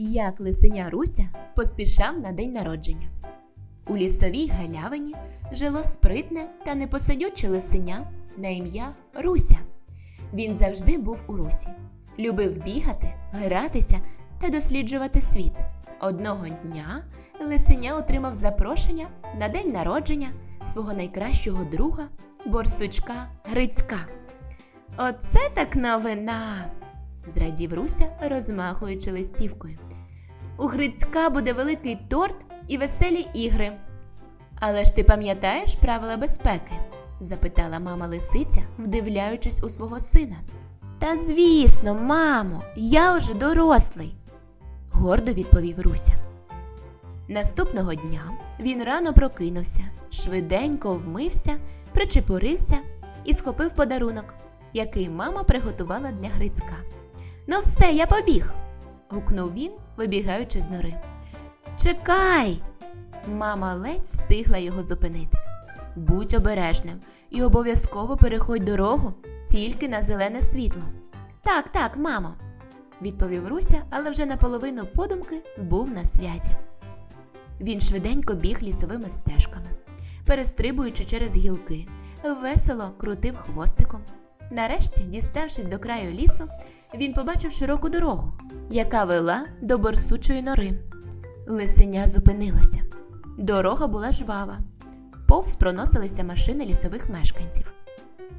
Як лисеня Руся поспішав на день народження. У лісовій галявині жило спритне та непосидюче лисеня на ім'я Руся. Він завжди був у русі, любив бігати, гратися та досліджувати світ. Одного дня лисеня отримав запрошення на день народження свого найкращого друга борсучка Грицька. Оце так новина! зрадів Руся, розмахуючи листівкою. У Грицька буде великий торт і веселі ігри. Але ж ти пам'ятаєш правила безпеки? запитала мама лисиця, вдивляючись у свого сина. Та звісно, мамо, я уже дорослий, гордо відповів Руся. Наступного дня він рано прокинувся, швиденько вмився, причепурився і схопив подарунок, який мама приготувала для Грицька. Ну все, я побіг. Гукнув він, вибігаючи з нори. Чекай! Мама ледь встигла його зупинити. Будь обережним і обов'язково переходь дорогу тільки на зелене світло. Так, так, мамо, відповів Руся, але вже наполовину подумки був на святі. Він швиденько біг лісовими стежками, перестрибуючи через гілки, весело крутив хвостиком. Нарешті, діставшись до краю лісу, він побачив широку дорогу, яка вела до борсучої нори. Лисеня зупинилася. Дорога була жвава. Повз проносилися машини лісових мешканців.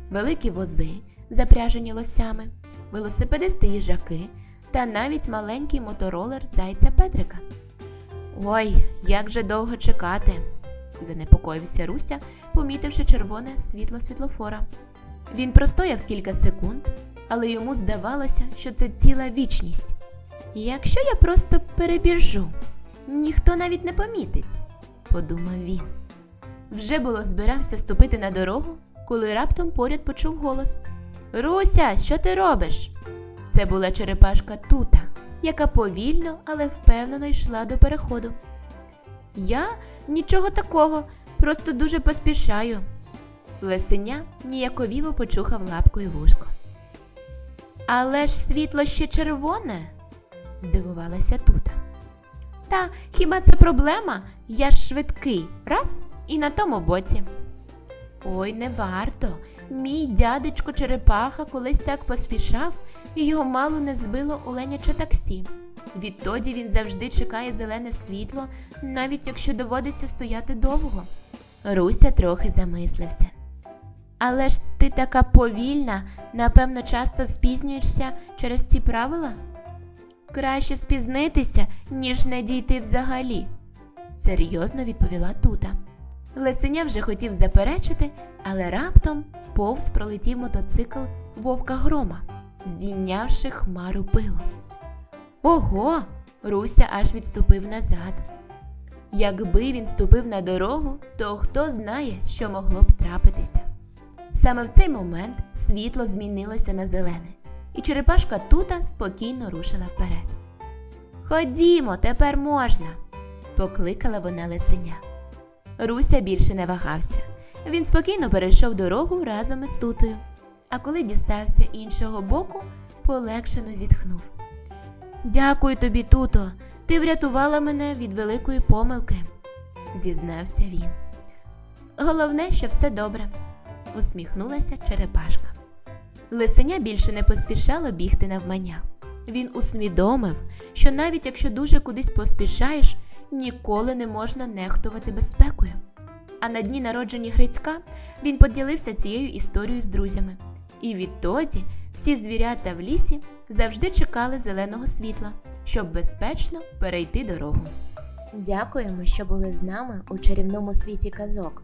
Великі вози, запряжені лосями, велосипедисти їжаки та навіть маленький моторолер зайця Петрика. Ой, як же довго чекати, занепокоївся Руся, помітивши червоне світло світлофора. Він простояв кілька секунд, але йому здавалося, що це ціла вічність. Якщо я просто перебіжу, ніхто навіть не помітить, подумав він. Вже було збирався ступити на дорогу, коли раптом поряд почув голос: Руся, що ти робиш? Це була черепашка Тута, яка повільно, але впевнено йшла до переходу. Я нічого такого, просто дуже поспішаю. Лисеня ніяковіво почухав лапкою вушко. Але ж світло ще червоне, здивувалася Тута. Та хіба це проблема? Я ж швидкий, раз і на тому боці. Ой, не варто. Мій дядечко Черепаха колись так поспішав, і його мало не збило оленяче таксі. Відтоді він завжди чекає зелене світло, навіть якщо доводиться стояти довго. Руся трохи замислився. Але ж ти така повільна, напевно, часто спізнюєшся через ці правила? Краще спізнитися, ніж не дійти взагалі, серйозно відповіла Тута. Лисеня вже хотів заперечити, але раптом повз пролетів мотоцикл вовка грома, здійнявши хмару пилу. Ого! Руся аж відступив назад. Якби він ступив на дорогу, то хто знає, що могло б трапитися. Саме в цей момент світло змінилося на зелене, і черепашка тута спокійно рушила вперед. Ходімо, тепер можна, покликала вона лисеня. Руся більше не вагався. Він спокійно перейшов дорогу разом із тутою, а коли дістався іншого боку, полегшено зітхнув. Дякую тобі, туто, ти врятувала мене від великої помилки, зізнався він. Головне, що все добре, усміхнулася черепашка. Лисеня більше не поспішало бігти навмання. Він усвідомив, що навіть якщо дуже кудись поспішаєш, ніколи не можна нехтувати безпекою. А на дні народження Грицька він поділився цією історією з друзями. І відтоді всі звірята в лісі завжди чекали зеленого світла, щоб безпечно перейти дорогу. Дякуємо, що були з нами у чарівному світі казок.